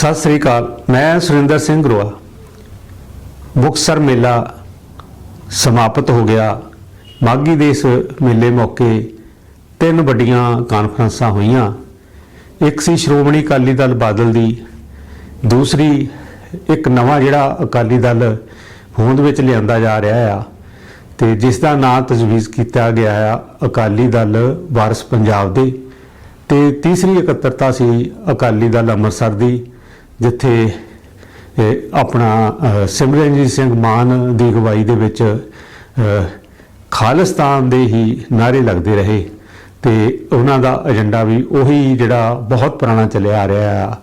ਸਤਿ ਸ੍ਰੀ ਅਕਾਲ, ਮੈਂ ਸੁਰਿੰਦਰ ਸਿੰਘ ਗਰੋਆ। ਮੁਕਤਸਰ ਮੇਲਾ ਸਮਾਪਤ ਹੋ ਗਿਆ। ਮਾਗੀ ਦੇ ਇਸ ਮੇਲੇ ਮੌਕੇ ਤਿੰਨ ਵੱਡੀਆਂ ਕਾਨਫਰੰਸਾਂ ਹੋਈਆਂ। ਇੱਕ ਸੀ ਸ਼੍ਰੋਮਣੀ ਅਕਾਲੀ ਦਲ ਬਾਦਲ ਦੀ, ਦੂਸਰੀ ਇੱਕ ਨਵਾਂ ਜਿਹੜਾ ਅਕਾਲੀ ਦਲ ਹੋਂਦ ਵਿੱਚ ਲਿਆਂਦਾ ਜਾ ਰਿਹਾ ਆ ਤੇ ਜਿਸ ਦਾ ਨਾਂ ਤਜਵੀਜ਼ ਕੀਤਾ ਗਿਆ ਆ, ਅਕਾਲੀ ਦਲ ਵਾਰਸ ਪੰਜਾਬ ਦੇ। ਤੇ ਤੀਸਰੀ ਇਕੱਤਰਤਾ ਸੀ ਅਕਾਲੀ ਦਲ ਅੰਮ੍ਰਿਤਸਰ ਦੀ। ਜਿੱਥੇ ਆਪਣਾ ਸਿਮਰਨਜੀਤ ਸਿੰਘ ਮਾਨ ਦੀ ਅਗਵਾਈ ਦੇ ਵਿੱਚ ਖਾਲਿਸਤਾਨ ਦੇ ਹੀ ਨਾਰੇ ਲੱਗਦੇ ਰਹੇ ਤੇ ਉਹਨਾਂ ਦਾ ਏਜੰਡਾ ਵੀ ਉਹੀ ਜਿਹੜਾ ਬਹੁਤ ਪੁਰਾਣਾ ਚੱਲਿਆ ਆ ਰਿਹਾ ਆ,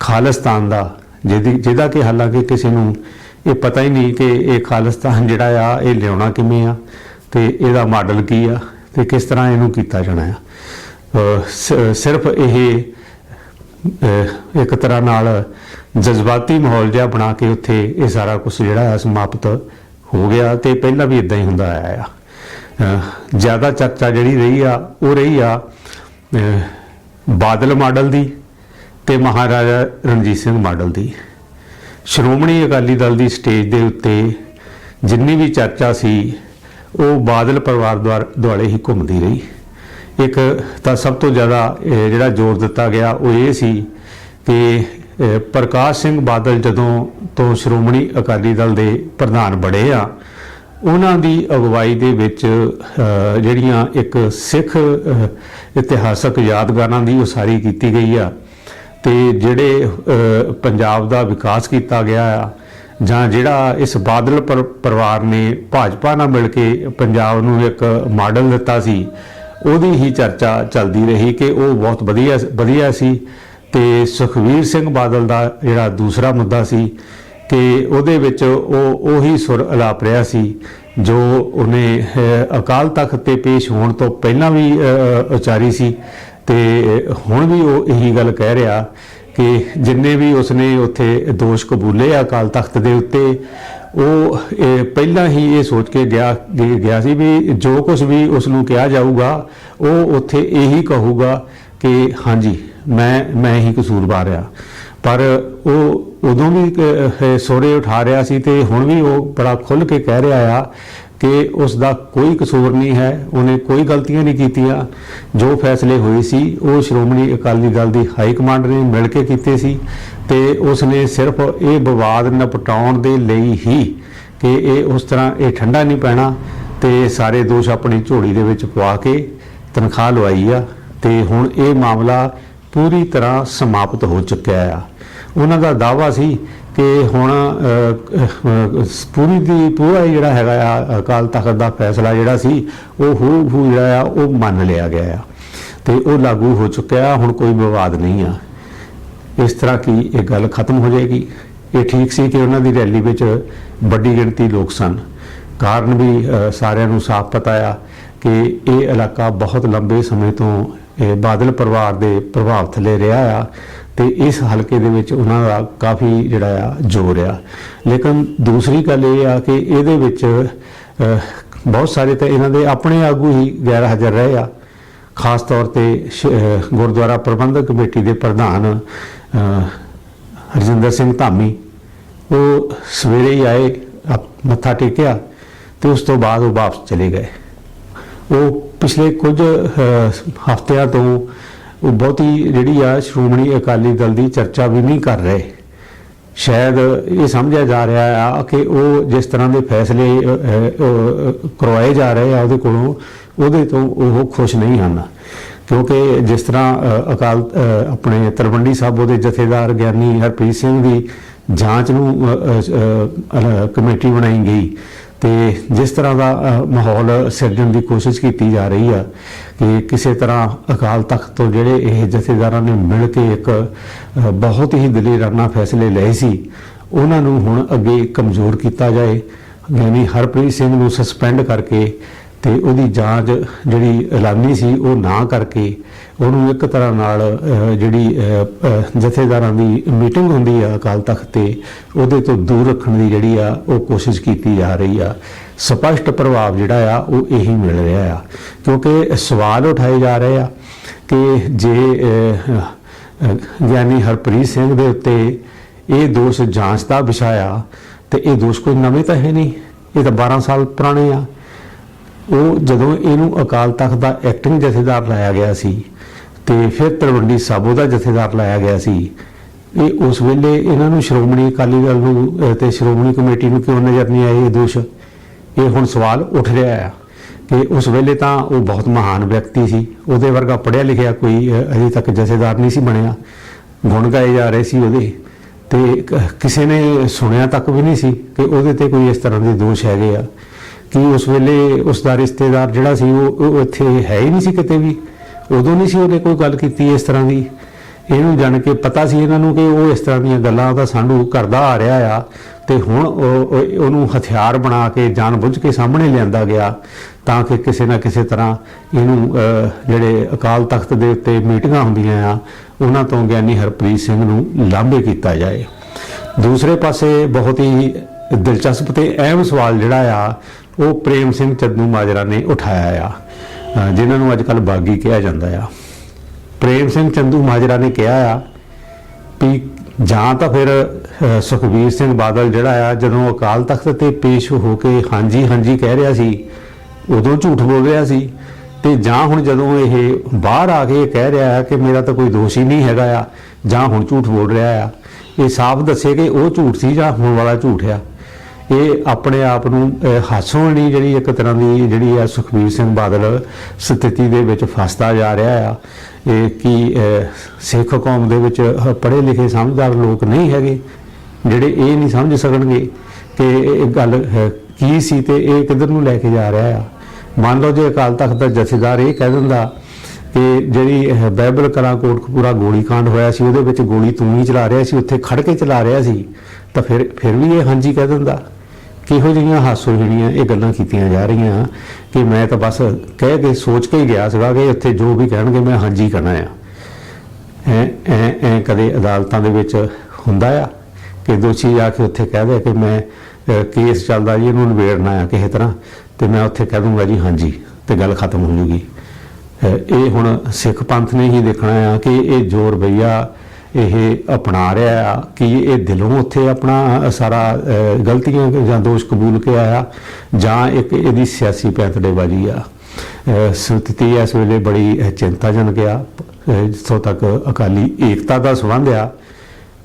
ਖਾਲਿਸਤਾਨ ਦਾ, ਜਿਹਦੀ, ਜਿਹਦਾ ਕਿ ਹਾਲਾਂਕਿ ਕਿਸੇ ਨੂੰ ਇਹ ਪਤਾ ਹੀ ਨਹੀਂ ਕਿ ਇਹ ਖਾਲਿਸਤਾਨ ਜਿਹੜਾ ਆ, ਇਹ ਲਿਆਉਣਾ ਕਿਵੇਂ ਆ ਤੇ ਇਹਦਾ ਮਾਡਲ ਕੀ ਆ ਤੇ ਕਿਸ ਤਰ੍ਹਾਂ ਇਹਨੂੰ ਕੀਤਾ ਜਾਣਾ ਆ। ਸਿਰਫ ਇਹ ਇੱਕ ਤਰ੍ਹਾਂ ਨਾਲ ਜਜ਼ਬਾਤੀ ਮਾਹੌਲ ਜਿਹਾ ਬਣਾ ਕੇ ਉੱਥੇ ਇਹ ਸਾਰਾ ਕੁਝ ਜਿਹੜਾ ਹੈ ਸਮਾਪਤ ਹੋ ਗਿਆ ਤੇ ਪਹਿਲਾਂ ਵੀ ਇਦਾਂ ਹੀ ਹੁੰਦਾ ਆਇਆ ਆ। ਜ਼ਿਆਦਾ ਚਰਚਾ ਜਿਹੜੀ ਰਹੀ ਆ, ਉਹ ਰਹੀ ਆ ਬਾਦਲ ਮਾਡਲ ਦੀ ਤੇ ਮਹਾਰਾਜਾ ਰਣਜੀਤ ਸਿੰਘ ਮਾਡਲ ਦੀ। ਸ਼੍ਰੋਮਣੀ ਅਕਾਲੀ ਦਲ ਦੀ ਸਟੇਜ ਦੇ ਉੱਤੇ ਜਿੰਨੀ ਵੀ ਚਰਚਾ ਸੀ, ਉਹ ਬਾਦਲ ਪਰਿਵਾਰ ਦੁਆਰ- ਦੁਆਲੇ ਹੀ ਘੁੰਮਦੀ ਰਹੀ। ਇੱਕ ਤਾਂ ਸਭ ਤੋਂ ਜ਼ਿਆਦਾ ਜਿਹੜਾ ਜ਼ੋਰ ਦਿੱਤਾ ਗਿਆ ਉਹ ਇਹ ਸੀ ਕਿ ਪ੍ਰਕਾਸ਼ ਸਿੰਘ ਬਾਦਲ ਜਦੋਂ ਤੋਂ ਸ਼੍ਰੋਮਣੀ ਅਕਾਲੀ ਦਲ ਦੇ ਪ੍ਰਧਾਨ ਬਣੇ ਆ, ਉਹਨਾਂ ਦੀ ਅਗਵਾਈ ਦੇ ਵਿੱਚ ਜਿਹੜੀਆਂ ਇੱਕ ਸਿੱਖ ਇਤਿਹਾਸਕ ਯਾਦਗਾਰਾਂ ਦੀ ਉਸਾਰੀ ਕੀਤੀ ਗਈ ਆ, ਤੇ ਜਿਹੜੇ ਪੰਜਾਬ ਦਾ ਵਿਕਾਸ ਕੀਤਾ ਗਿਆ ਆ, ਜਾਂ ਜਿਹੜਾ ਇਸ ਬਾਦਲ ਪਰ- ਪਰਿਵਾਰ ਨੇ ਭਾਜਪਾ ਨਾਲ ਮਿਲ ਕੇ ਪੰਜਾਬ ਨੂੰ ਇੱਕ ਮਾਡਲ ਦਿੱਤਾ ਸੀ ਉਹਦੀ ਹੀ ਚਰਚਾ ਚੱਲਦੀ ਰਹੀ ਕਿ ਉਹ ਬਹੁਤ ਵਧੀਆ ਵਧੀਆ ਸੀ ਤੇ ਸੁਖਵੀਰ ਸਿੰਘ ਬਾਦਲ ਦਾ ਜਿਹੜਾ ਦੂਸਰਾ ਮੁੱਦਾ ਸੀ ਕਿ ਉਹਦੇ ਵਿੱਚ ਉਹ ਉਹੀ ਸੁਰ ਅਲਾਪ ਰਿਹਾ ਸੀ ਜੋ ਉਹਨੇ ਅਕਾਲ ਤਖਤ ਤੇ ਪੇਸ਼ ਹੋਣ ਤੋਂ ਪਹਿਲਾਂ ਵੀ ਉਚਾਰੀ ਸੀ ਤੇ ਹੁਣ ਵੀ ਉਹ ਇਹੀ ਗੱਲ ਕਹਿ ਰਿਹਾ ਕਿ ਜਿੰਨੇ ਵੀ ਉਸਨੇ ਉੱਥੇ ਦੋਸ਼ ਕਬੂਲੇ ਆ ਅਕਾਲ ਤਖਤ ਦੇ ਉੱਤੇ ਉਹ ਇਹ ਪਹਿਲਾਂ ਹੀ ਇਹ ਸੋਚ ਕੇ ਗਿਆ ਗਿਆ- ਸੀ ਵੀ ਜੋ ਕੁਝ ਵੀ ਉਸ ਨੂੰ ਕਿਹਾ ਜਾਊਗਾ ਉਹ ਉੱਥੇ ਇਹੀ ਕਹੂਗਾ ਕਿ ਹਾਂਜੀ ਮੈਂ ਮੈਂ ਹੀ ਕਸੂਰਵਾਰ ਆ ਪਰ ਉਹ ਉਦੋਂ ਵੀ ਅਹ, ਸੋਰੇ ਉਠਾ ਰਿਹਾ ਸੀ ਤੇ ਹੁਣ ਵੀ ਉਹ ਬੜਾ ਖੁੱਲ ਕੇ ਕਹਿ ਰਿਹਾ ਆ ਕਿ ਉਸ ਦਾ ਕੋਈ ਕਸੂਰ ਨਹੀਂ ਹੈ, ਉਹਨੇ ਕੋਈ ਗਲਤੀਆਂ ਨਹੀਂ ਕੀਤੀਆਂ। ਜੋ ਫੈਸਲੇ ਹੋਏ ਸੀ, ਉਹ ਸ਼੍ਰੋਮਣੀ ਅਕਾਲੀ ਦਲ ਦੀ ਹਾਈ ਕਮਾਂਡ ਨੇ ਮਿਲ ਕੇ ਕੀਤੇ ਸੀ ਤੇ ਉਸ ਨੇ ਸਿਰਫ ਇਹ ਵਿਵਾਦ ਨਿਪਟਾਉਣ ਦੇ ਲਈ ਹੀ ਕਿ ਇਹ ਉਸ ਤਰ੍ਹਾਂ ਇਹ ਠੰਡਾ ਨਹੀਂ ਪੈਣਾ ਤੇ ਸਾਰੇ ਦੋਸ਼ ਆਪਣੀ ਝੋਲੀ ਦੇ ਵਿੱਚ ਪਵਾ ਕੇ ਤਨਖਾਹ ਲਵਾਈ ਆ ਤੇ ਹੁਣ ਇਹ ਮਾਮਲਾ ਪੂਰੀ ਤਰ੍ਹਾਂ ਸਮਾਪਤ ਹੋ ਚੁੱਕਿਆ ਆ। ਉਹਨਾਂ ਦਾ ਦਾਵਾ ਸੀ ਕਿ ਹੁਣ ਪੂਰੀ ਦੀ ਪੂਰਾ ਹੀ ਜਿਹੜਾ ਹੈਗਾ ਆ, ਅਕਾਲ ਤਖਤ ਦਾ ਫੈਸਲਾ ਜਿਹੜਾ ਸੀ, ਉਹ ਹੂ ਹੂ ਜਿਹੜਾ ਆ, ਉਹ ਮੰਨ ਲਿਆ ਗਿਆ ਆ। ਤੇ ਉਹ ਲਾਗੂ ਹੋ ਚੁੱਕਿਆ, ਹੁਣ ਕੋਈ ਵਿਵਾਦ ਨਹੀਂ ਆ। ਇਸ ਤਰ੍ਹਾਂ ਕੀ ਇਹ ਗੱਲ ਖਤਮ ਹੋ ਜਾਏਗੀ? ਇਹ ਠੀਕ ਸੀ ਕਿ ਉਹਨਾਂ ਦੀ ਰੈਲੀ ਵਿੱਚ ਵੱਡੀ ਗਿਣਤੀ ਲੋਕ ਸਨ। ਕਾਰਨ ਵੀ ਸਾਰਿਆਂ ਨੂੰ ਸਾਫ਼ ਪਤਾ ਆ ਕਿ ਇਹ ਇਲਾਕਾ ਬਹੁਤ ਲੰਬੇ ਸਮੇਂ ਤੋਂ, ਇਹ ਬਾਦਲ ਪਰਿਵਾਰ ਦੇ ਪ੍ਰਭਾਵ ਥੱਲੇ ਰਿਹਾ ਆ। ਤੇ ਇਸ ਹਲਕੇ ਦੇ ਵਿੱਚ ਉਹਨਾਂ ਦਾ ਕਾਫੀ ਜਿਹੜਾ ਆ ਜ਼ੋਰ ਆ। ਲੇਕਿਨ ਦੂਸਰੀ ਗੱਲ ਇਹ ਆ ਕਿ ਇਹਦੇ ਵਿੱਚ ਬਹੁਤ ਸਾਰੇ ਤਾਂ ਇਹਨਾਂ ਦੇ ਆਪਣੇ ਆਗੂ ਹੀ ਗੈਰ ਹਾਜ਼ਰ ਰਹੇ ਆ। ਖਾਸ ਤੌਰ ਤੇ ਸ਼- ਗੁਰਦੁਆਰਾ ਪ੍ਰਬੰਧਕ ਕਮੇਟੀ ਦੇ ਪ੍ਰਧਾਨ ਅਹ, ਹਰਜਿੰਦਰ ਸਿੰਘ ਧਾਮੀ। ਉਹ ਸਵੇਰੇ ਹੀ ਆਏ ਮੱਥਾ ਟੇਕਿਆ ਤੇ ਉਸ ਤੋਂ ਬਾਅਦ ਉਹ ਵਾਪਸ ਚਲੇ ਗਏ। ਉਹ ਪਿਛਲੇ ਕੁਝ ਹਫ਼ਤਿਆਂ ਤੋਂ ਉਹ ਬਹੁਤੀ ਜਿਹੜੀ ਆ ਸ਼੍ਰੋਮਣੀ ਅਕਾਲੀ ਦਲ ਦੀ ਚਰਚਾ ਵੀ ਨਹੀਂ ਕਰ ਰਹੇ। ਸ਼ਾਇਦ ਇਹ ਸਮਝਿਆ ਜਾ ਰਿਹਾ ਆ ਕਿ ਉਹ ਜਿਸ ਤਰ੍ਹਾਂ ਦੇ ਫੈਸਲੇ ਕਰਵਾਏ ਜਾ ਰਹੇ ਆ ਉਹਦੇ ਕੋਲੋਂ, ਉਹਦੇ ਤੋਂ ਉਹ ਖੁਸ਼ ਨਹੀਂ ਹਨ। ਕਿਉਂਕਿ ਜਿਸ ਤਰ੍ਹਾਂ ਅਕਾਲ ਆਪਣੇ ਤਲਵੰਡੀ ਸਾਬੋ ਦੇ ਜਥੇਦਾਰ ਗਿਆਨੀ ਹਰਪ੍ਰੀਤ ਸਿੰਘ ਦੀ ਜਾਂਚ ਨੂੰ ਕਮੇਟੀ ਬਣਾਈ ਗਈ ਤੇ ਜਿਸ ਤਰ੍ਹਾਂ ਦਾ ਮਾਹੌਲ ਸਿਰਜਣ ਦੀ ਕੋਸ਼ਿਸ਼ ਕੀਤੀ ਜਾ ਰਹੀ ਆ ਕਿ ਕਿਸੇ ਤਰ੍ਹਾਂ ਅਕਾਲ ਤਖਤ ਤੋਂ ਜਿਹੜੇ ਇਹ ਜਥੇਦਾਰਾਂ ਨੇ ਮਿਲ ਕੇ ਇੱਕ ਬਹੁਤ ਹੀ ਦਲੇਰਾਨਾ ਫੈਸਲੇ ਲਏ ਸੀ, ਉਹਨਾਂ ਨੂੰ ਹੁਣ ਅੱਗੇ ਕਮਜ਼ੋਰ ਕੀਤਾ ਜਾਏ। ਯਾਨੀ ਹਰਪ੍ਰੀਤ ਸਿੰਘ ਨੂੰ ਸਸਪੈਂਡ ਕਰਕੇ ਤੇ ਉਹਦੀ ਜਾਂਚ ਜਿਹੜੀ ਐਲਾਨੀ ਸੀ, ਉਹ ਨਾ ਕਰਕੇ ਉਹਨੂੰ ਇੱਕ ਤਰ੍ਹਾਂ ਨਾਲ ਜਿਹੜੀ ਜਥੇਦਾਰਾਂ ਦੀ ਮੀਟਿੰਗ ਹੁੰਦੀ ਆ ਅਕਾਲ ਤਖਤ ਤੇ, ਉਹਦੇ ਤੋਂ ਦੂਰ ਰੱਖਣ ਦੀ ਜਿਹੜੀ ਆ, ਉਹ ਕੋਸ਼ਿਸ਼ ਕੀਤੀ ਜਾ ਰਹੀ ਆ। ਸਪਸ਼ਟ ਪ੍ਰਭਾਵ ਜਿਹੜਾ ਆ, ਉਹ ਇਹੀ ਮਿਲ ਰਿਹਾ ਆ। ਕਿਉਂਕਿ ਸਵਾਲ ਉਠਾਏ ਜਾ ਰਹੇ ਆ ਕਿ ਜੇ ਗਿਆਨੀ ਹਰਪ੍ਰੀਤ ਸਿੰਘ ਦੇ ਉੱਤੇ ਇਹ ਦੋਸ਼ ਜਾਂਚ ਦਾ ਵਿਸ਼ਾ ਆ, ਤੇ ਇਹ ਦੋਸ਼ ਕੋਈ ਨਵੇਂ ਤਾਂ ਹੈ ਨਹੀਂ। ਇਹ ਤਾਂ 12 ਸਾਲ ਪੁਰਾਣੇ ਆ। ਉਹ ਜਦੋਂ ਇਹਨੂੰ ਅਕਾਲ ਤਖਤ ਦਾ ਐਕਟਿੰਗ ਜਥੇਦਾਰ ਲਾਇਆ ਗਿਆ ਸੀ ਤੇ ਫਿਰ ਤਲਵੰਡੀ ਸਾਬੋ ਦਾ ਜਥੇਦਾਰ ਲਾਇਆ ਗਿਆ ਸੀ ਇਹ ਉਸ ਵੇਲੇ ਇਹਨਾਂ ਨੂੰ ਸ਼੍ਰੋਮਣੀ ਅਕਾਲੀ ਦਲ ਨੂੰ ਅਹ, ਤੇ ਸ਼੍ਰੋਮਣੀ ਕਮੇਟੀ ਨੂੰ ਕਿਉਂ ਨਜ਼ਰ ਨਹੀਂ ਆਏ ਇਹ ਦੋਸ਼? ਇਹ ਹੁਣ ਸਵਾਲ ਉੱਠ ਰਿਹਾ ਆ ਕਿ ਉਸ ਵੇਲੇ ਤਾਂ ਉਹ ਬਹੁਤ ਮਹਾਨ ਵਿਅਕਤੀ ਸੀ ਉਹਦੇ ਵਰਗਾ ਪੜ੍ਹਿਆ ਲਿਖਿਆ ਕੋਈ ਅਜੇ ਤੱਕ ਜਥੇਦਾਰ ਨਹੀਂ ਸੀ ਬਣਿਆ। ਗੁਣ ਗਾਏ ਜਾ ਰਹੇ ਸੀ ਉਹਦੇ ਤੇ ਕਿਸੇ ਨੇ ਸੁਣਿਆ ਤੱਕ ਵੀ ਨਹੀਂ ਸੀ ਕਿ ਉਹਦੇ ਤੇ ਕੋਈ ਇਸ ਤਰ੍ਹਾਂ ਦੇ ਦੋਸ਼ ਹੈਗੇ ਆ। ਕਿ ਉਸ ਵੇਲੇ ਉਸ ਦਾ ਰਿਸ਼ਤੇਦਾਰ ਜਿਹੜਾ ਸੀ ਉਹ ਇੱਥੇ ਹੈ ਹੀ ਨਹੀਂ ਸੀ ਕਿਤੇ ਵੀ। ਉਦੋਂ ਨਹੀਂ ਸੀ ਉਹਨੇ ਕੋਈ ਗੱਲ ਕੀਤੀ ਇਸ ਤਰ੍ਹਾਂ ਦੀ। ਇਹਨੂੰ ਜਾਣ ਕੇ ਪਤਾ ਸੀ ਇਹਨਾਂ ਨੂੰ ਕਿ ਉਹ ਇਸ ਤਰ੍ਹਾਂ ਦੀਆਂ ਗੱਲਾਂ ਦਾ ਸਾਨੂੰ ਕਰਦਾ ਆ ਰਿਹਾ ਆ ਤੇ ਹੁਣ ਉਹਨੂੰ ਹਥਿਆਰ ਬਣਾ ਕੇ ਜਾਣਬੁੱਝ ਕੇ ਸਾਹਮਣੇ ਲਿਆਂਦਾ ਗਿਆ ਤਾਂ ਕਿ ਕਿਸੇ ਨਾ ਕਿਸੇ ਤਰ੍ਹਾਂ ਇਹਨੂੰ ਜਿਹੜੇ ਅਕਾਲ ਤਖਤ ਦੇ ਉੱਤੇ ਮੀਟਿੰਗਾਂ ਹੁੰਦੀਆਂ ਆ, ਉਹਨਾਂ ਤੋਂ ਗਿਆਨੀ ਹਰਪ੍ਰੀਤ ਸਿੰਘ ਨੂੰ ਲਾਂਭੇ ਕੀਤਾ ਜਾਏ। ਦੂਸਰੇ ਪਾਸੇ ਬਹੁਤ ਹੀ ਦਿਲਚਸਪ ਤੇ ਅਹਿਮ ਸਵਾਲ ਜਿਹੜਾ ਆ ਉਹ ਪ੍ਰੇਮ ਸਿੰਘ ਚੱਦੂ ਮਾਜਰਾ ਨੇ ਉਠਾਇਆ ਆ, ਅਹ ਜਿਨ੍ਹਾਂ ਨੂੰ ਅੱਜ ਕੱਲ ਬਾਗੀ ਕਿਹਾ ਜਾਂਦਾ ਆ। ਪ੍ਰੇਮ ਸਿੰਘ ਚੰਦੂ ਮਾਜਰਾ ਨੇ ਕਿਹਾ ਆ ਵੀ ਜਾਂ ਤਾਂ ਫਿਰ ਸੁਖਬੀਰ ਸਿੰਘ ਬਾਦਲ ਜਿਹੜਾ ਆ, ਜਦੋਂ ਅਕਾਲ ਤਖਤ ਤੇ ਪੇਸ਼ ਹੋ ਕੇ ਹਾਂਜੀ ਹਾਂਜੀ ਕਹਿ ਰਿਹਾ ਸੀ, ਉਦੋਂ ਝੂਠ ਬੋਲ ਰਿਹਾ ਸੀ ਤੇ ਜਾਂ ਹੁਣ ਜਦੋਂ ਇਹ ਬਾਹਰ ਆ ਕੇ ਇਹ ਕਹਿ ਰਿਹਾ ਹੈ ਕਿ ਮੇਰਾ ਤਾਂ ਕੋਈ ਦੋਸ਼ ਹੀ ਨਹੀਂ ਹੈਗਾ ਆ, ਜਾਂ ਹੁਣ ਝੂਠ ਬੋਲ ਰਿਹਾ ਆ, ਇਹ ਸਾਫ਼ ਦੱਸੇ ਕਿ ਉਹ ਝੂਠ ਸੀ ਜਾਂ ਹੁਣ ਵਾਲਾ ਝੂਠ ਆ। ਇਹ ਆਪਣੇ ਆਪ ਨੂੰ ਅਹ, ਜਿਹੜੀ ਇੱਕ ਤਰ੍ਹਾਂ ਦੀ ਜਿਹੜੀ ਆ ਸੁਖਬੀਰ ਸਿੰਘ ਬਾਦਲ ਸਥਿਤੀ ਦੇ ਵਿੱਚ ਫਸਦਾ ਜਾ ਰਿਹਾ ਆ ਇਹ ਕਿ ਸਿੱਖ ਕੌਮ ਦੇ ਵਿੱਚ ਪੜ੍ਹੇ ਲਿਖੇ ਸਮਝਦਾਰ ਲੋਕ ਨਹੀਂ ਹੈਗੇ ਜਿਹੜੇ ਇਹ ਨਹੀਂ ਸਮਝ ਸਕਣਗੇ ਕਿ ਇਹ ਗੱਲ ਕੀ ਸੀ ਤੇ ਇਹ ਕਿੱਧਰ ਨੂੰ ਲੈ ਕੇ ਜਾ ਰਿਹਾ ਆ। ਮੰਨ ਲਓ ਜੇ ਅਕਾਲ ਤਖਤ ਦਾ ਜਥੇਦਾਰ ਇਹ ਕਹਿ ਦਿੰਦਾ ਕਿ ਜਿਹੜੀ ਇਹ ਬਾਈਬਲ ਕਲਾ ਕੋਟਕਪੂਰਾ ਗੋਲੀकांड ਹੋਇਆ ਸੀ ਉਹਦੇ ਵਿੱਚ ਗੋਲੀ ਤੂੰ ਹੀ ਚਲਾ ਰਿਹਾ ਸੀ ਉੱਥੇ ਖੜ ਕੇ ਚਲਾ ਰਿਹਾ ਸੀ ਤਾਂ ਫਿਰ ਫਿਰ ਵੀ ਇਹ ਹਾਂਜੀ ਕਹਿ ਦਿੰਦਾ। ਕਿਹੋ ਜਿਹੀਆਂ ਹਾਸੋ ਜਿਹੜੀਆਂ ਇਹ ਗੱਲਾਂ ਕੀਤੀਆਂ ਜਾ ਰਹੀਆਂ ਕਿ ਮੈਂ ਤਾਂ ਬਸ ਕਹਿ ਕੇ ਸੋਚ ਕੇ ਹੀ ਗਿਆ ਸੀਗਾ ਕਿ ਉੱਥੇ ਜੋ ਵੀ ਕਹਿਣਗੇ ਮੈਂ ਹਾਂਜੀ ਕਹਿਣਾ ਆ। ਐ ਐ ਐ ਕਦੇ ਅਦਾਲਤਾਂ ਦੇ ਵਿੱਚ ਹੁੰਦਾ ਆ ਕਿ ਦੋਸ਼ੀ ਜਾ ਕੇ ਉੱਥੇ ਕਹਿ ਦੇ ਕਿ ਮੈਂ ਕੇਸ ਚੱਲਦਾ ਜੀ, ਇਹਨੂੰ ਨਿਬੇੜਨਾ ਆ ਕਿਸੇ ਤਰ੍ਹਾਂ ਤੇ ਮੈਂ ਉੱਥੇ ਕਹਿ ਦੂੰਗਾ ਜੀ ਹਾਂਜੀ ਤੇ ਗੱਲ ਖਤਮ ਹੋ ਜੂਗੀ। ਇਹ ਹੁਣ ਸਿੱਖ ਪੰਥ ਨੇ ਹੀ ਦੇਖਣਾ ਆ ਕਿ ਇਹ ਜੋਰ ਬਈਆ ਇਹ ਅਪਣਾ ਰਿਹਾ ਆ ਕਿ ਇਹ ਦਿਲੋਂ ਉੱਥੇ ਆਪਣਾ ਸਾਰਾ ਗਲਤੀਆਂ ਜਾਂ ਦੋਸ਼ ਕਬੂਲ ਕੇ ਆਇਆ ਜਾਂ ਇੱਕ ਇਹਦੀ ਸਿਆਸੀ ਪੈਂਤੜੇਬਾਜ਼ੀ ਆ। ਸਥਿਤੀ ਇਸ ਵੇਲੇ ਬੜੀ ਚਿੰਤਾਜਨਕ ਆ। ਜਿੱਥੋਂ ਤੱਕ ਅਕਾਲੀ ਏਕਤਾ ਦਾ ਸੰਬੰਧ ਆ,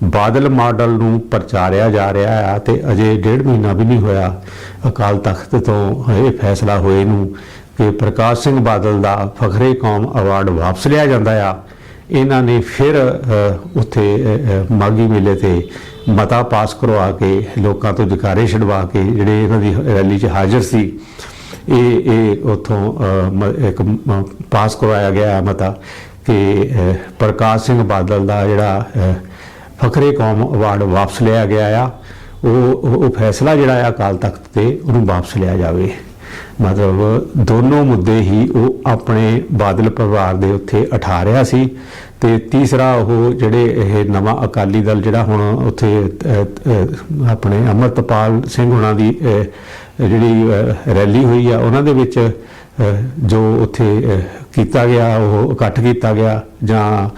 ਬਾਦਲ ਮਾਡਲ ਨੂੰ ਪ੍ਰਚਾਰਿਆ ਜਾ ਰਿਹਾ ਆ ਤੇ ਅਜੇ ਡੇਢ ਮਹੀਨਾ ਵੀ ਨਹੀਂ ਹੋਇਆ ਅਕਾਲ ਤਖਤ ਤੋਂ ਇਹ ਫੈਸਲਾ ਹੋਏ ਨੂੰ ਕਿ ਪ੍ਰਕਾਸ਼ ਸਿੰਘ ਬਾਦਲ ਦਾ ਫਖਰੇ ਕੌਮ ਅਵਾਰਡ ਵਾਪਸ ਲਿਆ ਜਾਂਦਾ ਆ। ਇਹਨਾਂ ਨੇ ਫਿਰ ਉੱਥੇ ਅ, ਮਾਘੀ ਮੇਲੇ ਤੇ ਮਤਾ ਪਾਸ ਕਰਵਾ ਕੇ ਲੋਕਾਂ ਤੋਂ ਜਕਾਰੇ ਛਡਵਾ ਕੇ ਜਿਹੜੇ ਇਹਨਾਂ ਦੀ ਰੈਲੀ 'ਚ ਹਾਜ਼ਰ ਸੀ ਇਹ ਇਹ ਉਥੋਂ ਇੱਕ ਪਾਸ ਕਰਵਾਇਆ ਗਿਆ ਹੈ ਮਤਾ ਕਿ ਪ੍ਰਕਾਸ਼ ਸਿੰਘ ਬਾਦਲ ਦਾ ਜਿਹੜਾ ਅ, ਫਖਰੇ ਕੌਮ ਅਵਾਰਡ ਵਾਪਸ ਲਿਆ ਗਿਆ ਆ ਉਹ ਉਹ ਫੈਸਲਾ ਜਿਹੜਾ ਆ ਅਕਾਲ ਤਖਤ ਤੇ ਉਹਨੂੰ ਵਾਪਸ ਲਿਆ ਜਾਵੇ। ਮਤਲਬ ਦੋਨੋਂ ਮੁੱਦੇ ਹੀ ਉਹ ਆਪਣੇ ਬਾਦਲ ਪਰਿਵਾਰ ਦੇ ਉੱਥੇ ਉਠਾ ਰਿਹਾ ਸੀ ਤੇ ਤੀਸਰਾ ਉਹ ਜਿਹੜੇ ਇਹ ਨਵਾਂ ਅਕਾਲੀ ਦਲ ਜਿਹੜਾ ਹੁਣ ਉੱਥੇ ਆਪਣੇ ਅਮਰਤਪਾਲ ਸਿੰਘ ਹੁਣਾਂ ਦੀ ਜਿਹੜੀ ਰੈਲੀ ਹੋਈ ਆ, ਉਹਨਾਂ ਦੇ ਵਿੱਚ ਜੋ ਉੱਥੇ ਕੀਤਾ ਗਿਆ, ਉਹ ਇਕੱਠ ਕੀਤਾ ਗਿਆ ਜਾਂ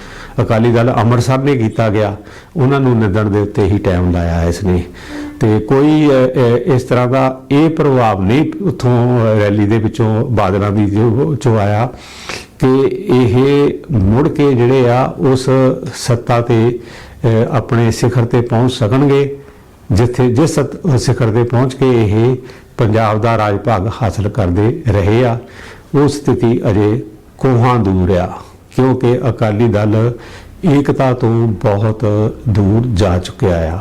ਅਕਾਲੀ ਦਲ ਅੰਮ੍ਰਿਤਸਰ ਨੇ ਕੀਤਾ ਗਿਆ, ਉਹਨਾਂ ਨੂੰ ਨਿਦਣ ਦੇ ਉੱਤੇ ਹੀ ਟਾਈਮ ਲਾਇਆ ਇਸ ਨੇ ਤੇ ਕੋਈ ਇਸ ਤਰ੍ਹਾਂ ਦਾ ਇਹ ਪ੍ਰਭਾਵ ਨਹੀਂ ਉਥੋਂ ਰੈਲੀ ਦੇ ਵਿੱਚੋਂ, ਬਾਦਲਾਂ ਦੀ ਜੋ ਆਇਆ ਕਿ ਇਹ ਮੁੜ ਕੇ ਜਿਹੜੇ ਆ ਉਸ ਸੱਤਾ ਤੇ ਆਪਣੇ ਸਿਖਰ ਤੇ ਪਹੁੰਚ ਸਕਣਗੇ, ਜਿੱਥੇ, ਜਿਸ ਸਤ- ਸਿਖਰ ਤੇ ਪਹੁੰਚ ਕੇ ਇਹ ਪੰਜਾਬ ਦਾ ਰਾਜ ਭਾਗ ਹਾਸਲ ਕਰਦੇ ਰਹੇ ਆ, ਉਹ ਸਥਿਤੀ ਅਜੇ ਕੋਹਾਂ ਦੂਰ ਆ, ਕਿਉਂਕਿ ਅਕਾਲੀ ਦਲ ਏਕਤਾ ਤੋਂ ਬਹੁਤ ਦੂਰ ਜਾ ਚੁੱਕਿਆ ਆ।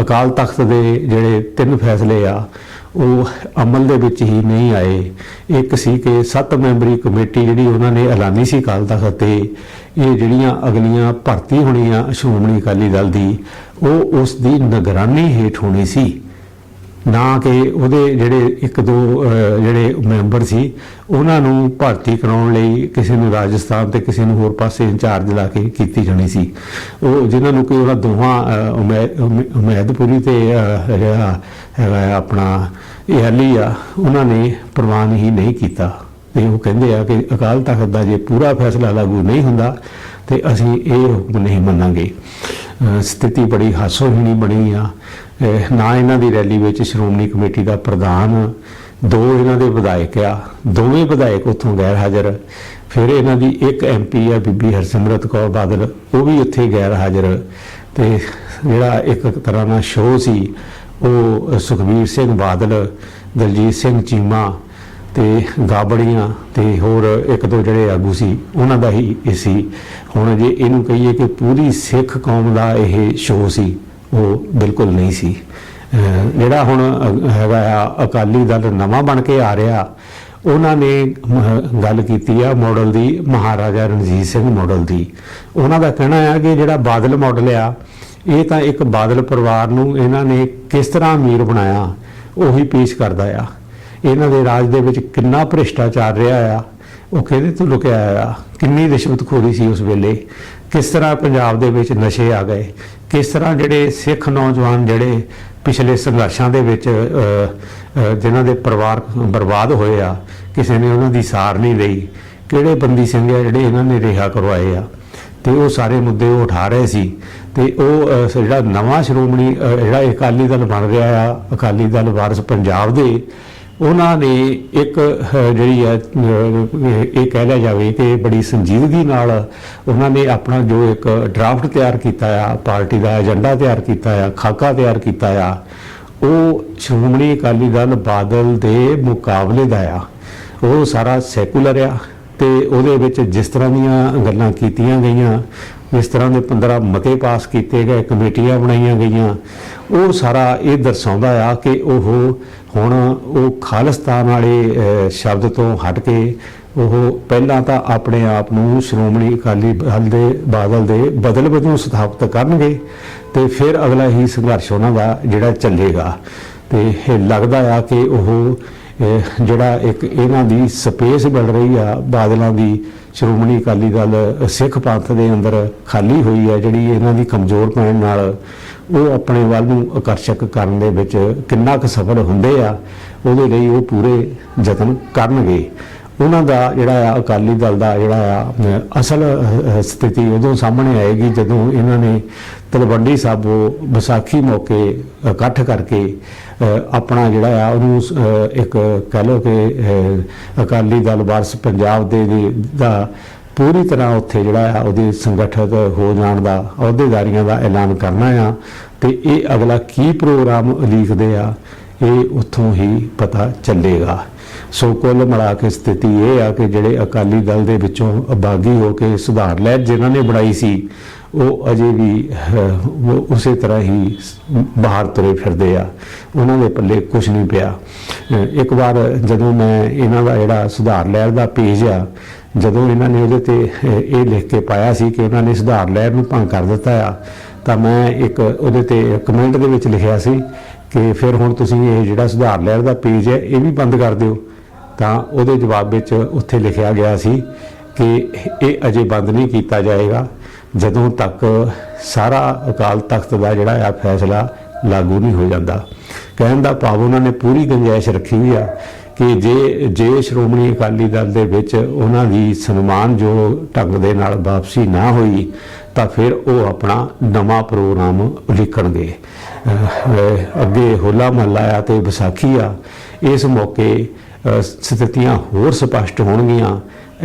ਅਕਾਲ ਤਖਤ ਦੇ ਜਿਹੜੇ ਤਿੰਨ ਫੈਸਲੇ ਆ, ਉਹ ਅਮਲ ਦੇ ਵਿੱਚ ਹੀ ਨਹੀਂ ਆਏ। ਇੱਕ ਸੀ ਕਿ ਸੱਤ ਮੈਂਬਰੀ ਕਮੇਟੀ ਜਿਹੜੀ ਉਹਨਾਂ ਨੇ ਐਲਾਨੀ ਸੀ ਅਕਾਲ ਤਖਤ ਤੇ, ਇਹ ਜਿਹੜੀਆਂ ਅਗਲੀਆਂ ਭਰਤੀ ਹੋਣੀਆਂ ਸ਼੍ਰੋਮਣੀ ਅਕਾਲੀ ਦਲ ਦੀ, ਉਹ ਉਸ ਦੀ ਨਿਗਰਾਨੀ ਹੇਠ ਹੋਣੀ ਸੀ। ਨਾ ਕਿ ਉਹਦੇ ਜਿਹੜੇ ਇੱਕ ਦੋ ਜਿਹੜੇ ਮੈਂਬਰ ਸੀ, ਉਹਨਾਂ ਨੂੰ ਭਰਤੀ ਕਰਾਉਣ ਲਈ ਕਿਸੇ ਨੂੰ ਰਾਜਸਥਾਨ ਤੇ ਕਿਸੇ ਨੂੰ ਹੋਰ ਪਾਸੇ ਇੰਚਾਰਜ ਲਾ ਕੇ ਕੀਤੀ ਜਾਣੀ ਸੀ। ਉਹ ਜਿਨ੍ਹਾਂ ਨੂੰ ਕੋਈ ਉਹਨਾਂ ਦੋਹਾਂ ਉਮੈ- ਉਮੈ- ਉਮੈਦਪੁਰੀ ਤੇ ਜਿਹੜਾ ਹੈਗਾ ਆਪਣਾ ਇਹ ਅਲੀ ਆ, ਉਹਨਾਂ ਨੇ ਪ੍ਰਵਾਨ ਹੀ ਨਹੀਂ ਕੀਤਾ। ਤੇ ਉਹ ਕਹਿੰਦੇ ਆ ਕਿ ਅਕਾਲ ਤਖਤ ਦਾ ਜੇ ਪੂਰਾ ਫੈਸਲਾ ਲਾਗੂ ਨਹੀਂ ਹੁੰਦਾ, ਤੇ ਅਸੀਂ ਇਹ ਹੁਕਮ ਨਹੀਂ ਮੰਨਾਂਗੇ। ਸਥਿਤੀ ਬੜੀ ਹਾਸੋਹੀਣੀ ਬਣੀ ਆ। ਨਾ ਇਹਨਾਂ ਦੀ ਰੈਲੀ ਵਿੱਚ ਸ਼੍ਰੋਮਣੀ ਕਮੇਟੀ ਦਾ ਪ੍ਰਧਾਨ, ਦੋ ਇਹਨਾਂ ਦੇ ਵਿਧਾਇਕ ਆ, ਦੋਵੇਂ ਵਿਧਾਇਕ ਉੱਥੋਂ ਗੈਰ ਹਾਜ਼ਰ। ਫਿਰ ਇਹਨਾਂ ਦੀ ਇੱਕ ਐਮਪੀ ਆ ਬੀਬੀ ਹਰਸਿਮਰਤ ਕੌਰ ਬਾਦਲ, ਉਹ ਵੀ ਉੱਥੇ ਗੈਰ ਹਾਜ਼ਰ। ਤੇ ਜਿਹੜਾ ਇੱਕ ਤਰ੍ਹਾਂ ਦਾ ਸ਼ੋਅ ਸੀ, ਉਹ ਸੁਖਬੀਰ ਸਿੰਘ ਬਾਦਲ, ਦਲਜੀਤ ਸਿੰਘ ਚੀਮਾ ਤੇ ਗਾਬੜੀਆਂ ਤੇ ਹੋਰ ਇੱਕ ਦੋ ਜਿਹੜੇ ਆਗੂ ਸੀ, ਉਹਨਾਂ ਦਾ ਹੀ ਇਹ ਸੀ। ਹੁਣ ਜੇ ਇਹਨੂੰ ਕਹੀਏ ਕਿ ਪੂਰੀ ਸਿੱਖ ਕੌਮ ਦਾ ਇਹ ਸ਼ੋਅ ਸੀ। ਉਹ ਬਿਲਕੁਲ ਨਹੀਂ ਸੀ। ਜਿਹੜਾ ਹੁਣ ਹੈਗਾ ਆ, ਅਕਾਲੀ ਦਲ ਨਵਾਂ ਬਣ ਕੇ ਆ ਰਿਹਾ, ਉਹਨਾਂ ਨੇ ਗੱਲ ਕੀਤੀ ਆ ਮਾਡਲ ਦੀ, ਮਹਾਰਾਜਾ ਰਣਜੀਤ ਸਿੰਘ ਮਾਡਲ ਦੀ। ਉਹਨਾਂ ਦਾ ਕਹਿਣਾ ਆ ਕਿ ਜਿਹੜਾ ਬਾਦਲ ਮਾਡਲ ਆ, ਇਹ ਤਾਂ ਇੱਕ ਬਾਦਲ ਪਰਿਵਾਰ ਨੂੰ ਇਹਨਾਂ ਨੇ ਕਿਸ ਤਰ੍ਹਾਂ ਅਮੀਰ ਬਣਾਇਆ, ਉਹੀ ਪੇਸ਼ ਕਰਦਾ ਆ। ਇਹਨਾਂ ਦੇ ਰਾਜ ਦੇ ਵਿੱਚ ਕਿੰਨਾ ਭ੍ਰਿਸ਼ਟਾਚਾਰ ਰਿਹਾ ਆ, ਉਹ ਕਿਹਦੇ ਤੋਂ ਲੁਕਿਆ ਆ? ਕਿੰਨੀ ਰਿਸ਼ਵਤਖੋਰੀ ਸੀ ਉਸ ਵੇਲੇ? ਕਿਸ ਤਰ੍ਹਾਂ ਪੰਜਾਬ ਦੇ ਵਿੱਚ ਨਸ਼ੇ ਆ ਗਏ? ਕਿਸ ਤਰ੍ਹਾਂ ਜਿਹੜੇ ਸਿੱਖ ਨੌਜਵਾਨ ਜਿਹੜੇ ਪਿਛਲੇ ਸੰਘਰਸ਼ਾਂ ਦੇ ਵਿੱਚ ਅ, ਜਿਨ੍ਹਾਂ ਦੇ ਪਰਿਵਾਰ ਬਰਬਾਦ ਹੋਏ ਆ ਕਿਸੇ ਨੇ ਉਹਨਾਂ ਦੀ ਸਾਰ ਨਹੀਂ ਲਈ ਕਿਹੜੇ ਬੰਦੀ ਸਿੰਘ ਆ ਜਿਹੜੇ ਇਹਨਾਂ ਨੇ ਰਿਹਾ ਕਰਵਾਏ ਆ? ਤੇ ਉਹ ਸਾਰੇ ਮੁੱਦੇ ਉਹ ਉਠਾ ਰਹੇ ਸੀ। ਤੇ ਉਹ ਜਿਹੜਾ ਨਵਾਂ ਸ਼੍ਰੋਮਣੀ ਜਿਹੜਾ ਅਕਾਲੀ ਦਲ ਬਣ ਰਿਹਾ ਆ ਅਕਾਲੀ ਦਲ ਵਾਰਸ ਪੰਜਾਬ ਦੇ ਉਹਨਾਂ ਨੇ ਇੱਕ ਜਿਹੜੀ ਹੈ ਇਹ ਕਹਿ ਲਿਆ ਜਾਵੇ ਕਿ ਬੜੀ ਸੰਜੀਦਗੀ ਨਾਲ ਉਹਨਾਂ ਨੇ ਆਪਣਾ ਜੋ ਇੱਕ ਡਰਾਫਟ ਤਿਆਰ ਕੀਤਾ ਆ, ਪਾਰਟੀ ਦਾ ਏਜੰਡਾ ਤਿਆਰ ਕੀਤਾ ਆ, ਖਾਕਾ ਤਿਆਰ ਕੀਤਾ ਆ, ਉਹ ਸ਼੍ਰੋਮਣੀ ਅਕਾਲੀ ਦਲ ਬਾਦਲ ਦੇ ਮੁਕਾਬਲੇ ਦਾ ਆ। ਉਹ ਸਾਰਾ ਸੈਕੂਲਰ ਆ ਤੇ ਉਹਦੇ ਵਿੱਚ ਜਿਸ ਤਰ੍ਹਾਂ ਦੀਆਂ ਗੱਲਾਂ ਕੀਤੀਆਂ ਗਈਆਂ ਇਸ ਤਰ੍ਹਾਂ ਦੇ 15 ਮਤੇ ਪਾਸ ਕੀਤੇ ਗਏ, ਕਮੇਟੀਆਂ ਬਣਾਈਆਂ ਗਈਆਂ। ਉਹ ਸਾਰਾ ਇਹ ਦਰਸਾਉਂਦਾ ਆ ਕਿ ਉਹ ਹੁਣ ਉਹ ਖਾਲਿਸਤਾਨ ਵਾਲੇ ਸ਼ਬਦ ਤੋਂ ਹਟ ਕੇ ਉਹ ਪਹਿਲਾਂ ਤਾਂ ਆਪਣੇ ਆਪ ਨੂੰ ਸ਼੍ਰੋਮਣੀ ਅਕਾਲੀ ਦਲ ਦੇ ਬਾਦਲ ਦੇ ਬਦਲ ਵਜੋਂ ਸਥਾਪਿਤ ਕਰਨਗੇ ਤੇ ਫਿਰ ਅਗਲਾ ਹੀ ਸੰਘਰਸ਼ ਉਹਨਾਂ ਦਾ ਜਿਹੜਾ ਚੱਲੇਗਾ। ਤੇ ਲੱਗਦਾ ਆ ਕਿ ਉਹ ਜਿਹੜਾ ਇੱਕ ਇਹਨਾਂ ਦੀ ਸਪੇਸ ਬਣ ਰਹੀ ਆ, ਬਾਦਲਾਂ ਦੀ, ਸ਼੍ਰੋਮਣੀ ਅਕਾਲੀ ਦਲ, ਸਿੱਖ ਪੰਥ ਦੇ ਅੰਦਰ ਖਾਲੀ ਹੋਈ ਆ, ਜਿਹੜੀ ਇਹਨਾਂ ਦੀ ਕਮਜ਼ੋਰ ਪੈਣ ਨਾਲ ਉਹ ਆਪਣੇ ਵੱਲ ਨੂੰ ਆਕਰਸ਼ਕ ਕਰਨ ਦੇ ਵਿੱਚ ਕਿੰਨਾ ਕੁ ਸਫਲ ਹੁੰਦੇ ਆ, ਉਹਦੇ ਲਈ ਉਹ ਪੂਰੇ ਯਤਨ ਕਰਨਗੇ। ਉਹਨਾਂ ਦਾ ਜਿਹੜਾ ਆ ਅਕਾਲੀ ਦਲ ਦਾ ਜਿਹੜਾ ਆ ਅਸਲ ਸਥਿਤੀ ਉਦੋਂ ਸਾਹਮਣੇ ਆਏਗੀ ਜਦੋਂ ਇਹਨਾਂ ਨੇ ਤਲਵੰਡੀ ਸਾਬੋ ਵਿਸਾਖੀ ਮੌਕੇ ਇਕੱਠ ਕਰਕੇ ਆਪਣਾ ਜਿਹੜਾ ਆ ਉਹਨੂੰ ਇੱਕ ਕਹਿ ਲਓ ਕਿ ਅਕਾਲੀ ਦਲ ਵਾਰਸ ਪੰਜਾਬ ਦੇ ਦੇ- ਦਾ ਪੂਰੀ ਤਰ੍ਹਾਂ ਉੱਥੇ ਜਿਹੜਾ ਆ ਉਹਦੇ ਸੰਗਠਿਤ ਹੋ ਜਾਣ ਦਾ ਅਹੁਦੇਦਾਰੀਆਂ ਦਾ ਐਲਾਨ ਕਰਨਾ ਆ ਤੇ ਇਹ ਅਗਲਾ ਕੀ ਪ੍ਰੋਗਰਾਮ ਲਿਖਦੇ ਆ ਇਹ ਉੱਥੋਂ ਹੀ ਪਤਾ ਚੱਲੇਗਾ। ਸੋ ਕੁੱਲ ਮਿਲਾ ਕੇ ਸਥਿਤੀ ਇਹ ਆ ਕਿ ਜਿਹੜੇ ਅਕਾਲੀ ਦਲ ਦੇ ਵਿੱਚੋਂ ਅਬਾਗੀ ਹੋ ਕੇ ਸੁਧਾਰ ਲਹਿਰ ਜਿਨ੍ਹਾਂ ਨੇ ਬਣਾਈ ਸੀ, ਉਹ ਅਜੇ ਵੀ ਉਹ ਉਸੇ ਤਰ੍ਹਾਂ ਹੀ ਬਾਹਰ ਤੁਰੇ ਫਿਰਦੇ ਆ। ਉਹਨਾਂ ਦੇ ਪੱਲੇ ਕੁਝ ਨਹੀਂ ਪਿਆ। ਇੱਕ ਵਾਰ ਜਦੋਂ ਮੈਂ ਇਹਨਾਂ ਦਾ ਜਿਹੜਾ ਸੁਧਾਰ ਲਹਿਰ ਦਾ ਪੇਜ ਆ, ਜਦੋਂ ਇਹਨਾਂ ਨੇ ਉਹਦੇ ਤੇ ਇਹ ਲਿਖ ਕੇ ਪਾਇਆ ਸੀ ਕਿ ਉਹਨਾਂ ਨੇ ਸੁਧਾਰ ਲਹਿਰ ਨੂੰ ਭੰਗ ਕਰ ਦਿੱਤਾ ਆ, ਤਾਂ ਮੈਂ ਇੱਕ ਉਹਦੇ ਤੇ ਕਮੈਂਟ ਦੇ ਵਿੱਚ ਲਿਖਿਆ ਸੀ ਕਿ ਫਿਰ ਹੁਣ ਤੁਸੀਂ ਇਹ ਜਿਹੜਾ ਸੁਧਾਰ ਲਹਿਰ ਦਾ ਪੇਜ ਹੈ, ਇਹ ਵੀ ਬੰਦ ਕਰ ਦਿਓ। ਤਾਂ ਉਹਦੇ ਜਵਾਬ ਵਿੱਚ ਉੱਥੇ ਲਿਖਿਆ ਗਿਆ ਸੀ ਕਿ ਇਹ ਅਜੇ ਬੰਦ ਨਹੀਂ ਕੀਤਾ ਜਾਏਗਾ। ਜਦੋਂ ਤੱਕ ਸਾਰਾ ਅਕਾਲ ਤਖਤ ਦਾ ਜਿਹੜਾ ਆ ਫੈਸਲਾ ਲਾਗੂ ਨਹੀਂ ਹੋ ਜਾਂਦਾ। ਕਹਿਣ ਦਾ ਭਾਵ ਉਹਨਾਂ ਨੇ ਪੂਰੀ ਗੁੰਜਾਇਸ਼ ਰੱਖੀ ਹੋਈ ਆ ਕਿ ਜੇ ਜੇ ਸ਼੍ਰੋਮਣੀ ਅਕਾਲੀ ਦਲ ਦੇ ਵਿੱਚ ਉਹਨਾਂ ਦੀ ਸਨਮਾਨ ਜੋ ਢੰਗ ਦੇ ਨਾਲ ਵਾਪਸੀ ਨਾ ਹੋਈ, ਤਾਂ ਫਿਰ ਉਹ ਆਪਣਾ ਨਵਾਂ ਪ੍ਰੋਗਰਾਮ ਲਿਖਣਗੇ ਅੱਗੇ ਹੋਲਾ ਮਹੱਲਾ ਆ ਤੇ ਵਿਸਾਖੀ ਆ। ਇਸ ਮੌਕੇ ਸਥਿਤੀਆਂ ਹੋਰ ਸਪਸ਼ਟ ਹੋਣਗੀਆਂ।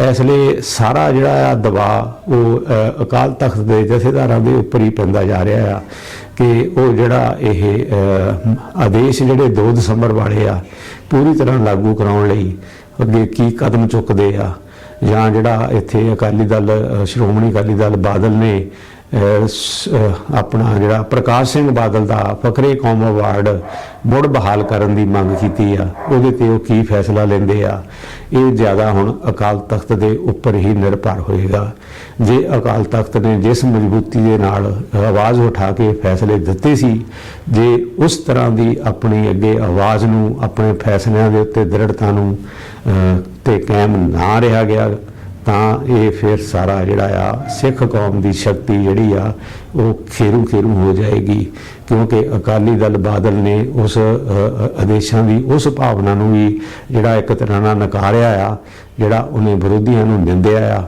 ਇਸ ਲਈ ਸਾਰਾ ਜਿਹੜਾ ਆ ਦਬਾਅ ਉਹ ਅਕਾਲ ਤਖਤ ਦੇ ਜਥੇਦਾਰਾਂ ਦੇ ਉੱਪਰ ਹੀ ਪੈਂਦਾ ਜਾ ਰਿਹਾ ਆ ਕਿ ਉਹ ਜਿਹੜਾ ਇਹ ਆਦੇਸ਼ ਜਿਹੜੇ 2 ਦਸੰਬਰ ਵਾਲੇ ਆ, ਪੂਰੀ ਤਰ੍ਹਾਂ ਲਾਗੂ ਕਰਾਉਣ ਲਈ ਅੱਗੇ ਕੀ ਕਦਮ ਚੁੱਕਦੇ ਆ। ਜਾਂ ਜਿਹੜਾ ਇੱਥੇ ਅਕਾਲੀ ਦਲ ਸ਼੍ਰੋਮਣੀ ਅਕਾਲੀ ਦਲ ਬਾਦਲ ਨੇ ਆਪਣਾ ਜਿਹੜਾ ਪ੍ਰਕਾਸ਼ ਸਿੰਘ ਬਾਦਲ ਦਾ ਫਕਰੇ ਕੌਮ ਅਵਾਰਡ ਮੁੜ ਬਹਾਲ ਕਰਨ ਦੀ ਮੰਗ ਕੀਤੀ ਆ ਉਹਦੇ ਤੇ ਉਹ ਕੀ ਫੈਸਲਾ ਲੈਂਦੇ ਆ? ਇਹ ਜ਼ਿਆਦਾ ਹੁਣ ਅਕਾਲ ਤਖਤ ਦੇ ਉੱਪਰ ਹੀ ਨਿਰਭਰ ਹੋਏਗਾ। ਜੇ ਅਕਾਲ ਤਖਤ ਨੇ ਜਿਸ ਮਜ਼ਬੂਤੀ ਦੇ ਨਾਲ ਆਵਾਜ਼ ਉਠਾ ਕੇ ਫੈਸਲੇ ਦਿੱਤੇ ਸੀ ਜੇ ਉਸ ਤਰ੍ਹਾਂ ਦੀ ਆਪਣੀ ਅੱਗੇ ਆਵਾਜ਼ ਨੂੰ ਆਪਣੇ ਫੈਸਲਿਆਂ ਦੇ ਉੱਤੇ ਦ੍ਰਿੜਤਾ ਨੂੰ ਅਹ, ਤੇ ਕਾਇਮ ਨਾ ਰਿਹਾ ਗਿਆ ਤਾਂ ਇਹ ਫਿਰ ਸਾਰਾ ਜਿਹੜਾ ਆ, ਸਿੱਖ ਕੌਮ ਦੀ ਸ਼ਕਤੀ ਜਿਹੜੀ ਆ, ਉਹ ਖੇਰੂ ਖੇਰੂ ਹੋ ਜਾਏਗੀ। ਕਿਉਂਕਿ ਅਕਾਲੀ ਦਲ ਬਾਦਲ ਨੇ ਉਸ ਆਦੇਸ਼ਾਂ ਦੀ, ਉਸ ਭਾਵਨਾ ਨੂੰ ਵੀ ਜਿਹੜਾ ਇੱਕ ਤਰ੍ਹਾਂ ਨਾਲ ਨਕਾਰਿਆ ਆ, ਜਿਹੜਾ ਉਹਨੇ ਵਿਰੋਧੀਆਂ ਨੂੰ ਨਿੰਦਿਆ ਆ।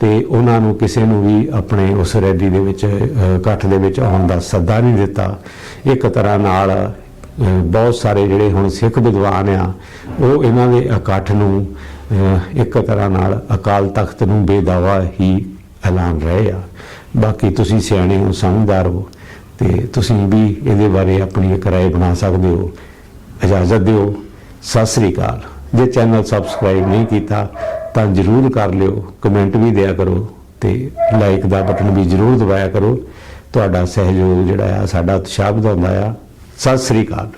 ਤੇ ਉਹਨਾਂ ਨੂੰ ਕਿਸੇ ਨੂੰ ਵੀ ਆਪਣੇ ਉਸ ਰੈਲੀ ਦੇ ਵਿੱਚ ਇਕੱਠ ਦੇ ਵਿੱਚ ਆਉਣ ਦਾ ਸੱਦਾ ਨਹੀਂ ਦਿੱਤਾ। ਇੱਕ ਤਰ੍ਹਾਂ ਨਾਲ ਬਹੁਤ ਸਾਰੇ ਜਿਹੜੇ ਹੁਣ ਸਿੱਖ ਵਿਦਵਾਨ ਆ, ਉਹ ਇਹਨਾਂ ਦੇ ਇਕੱਠ ਨੂੰ ਇੱਕ ਤਰ੍ਹਾਂ ਨਾਲ ਅਕਾਲ ਤਖਤ ਨੂੰ ਬੇਦਾਵਾ ਹੀ ਐਲਾਨ ਰਹੇ ਆ ਬਾਕੀ ਤੁਸੀਂ ਸਿਆਣੇ ਹੋ ਸਮਝਦਾਰ ਹੋ ਤੇ ਤੁਸੀਂ ਵੀ ਇਹਦੇ ਬਾਰੇ ਆਪਣੀ ਇੱਕ رائے ਬਣਾ ਸਕਦੇ ਹੋ ਇਜਾਜ਼ਤ ਦਿਓ ਸਤਿ ਸ੍ਰੀ ਅਕਾਲ ਜੇ ਚੈਨਲ ਸਬਸਕ੍ਰਾਈਬ ਨਹੀਂ ਕੀਤਾ ਤਾਂ ਜਰੂਰ ਕਰ ਲਿਓ ਕਮੈਂਟ ਵੀ ਦਿਆ ਕਰੋ ਤੇ ਲਾਈਕ ਦਾ ਬਟਨ ਵੀ ਜਰੂਰ ਦਬਾਇਆ ਕਰੋ ਤੁਹਾਡਾ ਸਹਿਯੋਗ ਜਿਹੜਾ ਆ ਸਾਡਾ ਉਤਸ਼ਾਹ ਵਧਾਉਂਦਾ ਆ ਸਤਿ ਸ੍ਰੀ ਅਕਾਲ